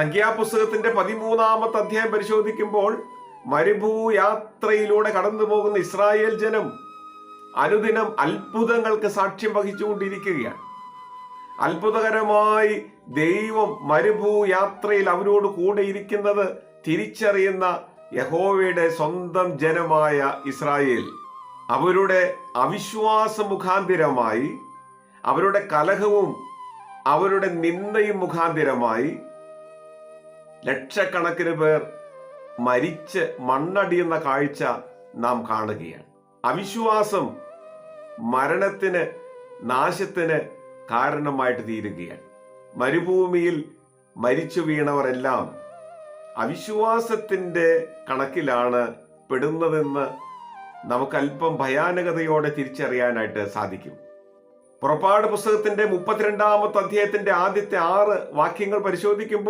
സംഖ്യാപുസ്തകത്തിന്റെ പതിമൂന്നാമത്തെ അധ്യായം പരിശോധിക്കുമ്പോൾ മരുഭൂയാത്രയിലൂടെ കടന്നു പോകുന്ന ഇസ്രായേൽ ജനം അനുദിനം അത്ഭുതങ്ങൾക്ക് സാക്ഷ്യം വഹിച്ചുകൊണ്ടിരിക്കുകയാണ്. അത്ഭുതകരമായി ദൈവം മരുഭൂയാത്രയിൽ അവരോട് കൂടെ ഇരിക്കുന്നത് തിരിച്ചറിയുന്ന യഹോവയുടെ സ്വന്തം ജനമായ ഇസ്രായേൽ. അവരുടെ അവിശ്വാസ മുഖാന്തിരമായി അവരുടെ കലഹവും അവരുടെ നിന്ദയും മുഖാന്തിരമായി ലക്ഷക്കണക്കിന് പേർ മരിച്ച് മണ്ണടിയുന്ന കാഴ്ച നാം കാണുകയാണ്. അവിശ്വാസം മരണത്തിന് നാശത്തിന് കാരണമായിട്ട് തീരുകയാണ്. മരുഭൂമിയിൽ മരിച്ചു വീണവരെല്ലാം അവിശ്വാസത്തിന്റെ കണക്കിലാണ് പെടുന്നതെന്ന് നമുക്കല്പം ഭയാനകതയോടെ തിരിച്ചറിയാനായിട്ട് സാധിക്കും. പുറപ്പാട് പുസ്തകത്തിന്റെ മുപ്പത്തിരണ്ടാമത്തെ അധ്യായത്തിന്റെ ആദ്യത്തെ ആറ് വാക്യങ്ങൾ പരിശോധിക്കുമ്പോൾ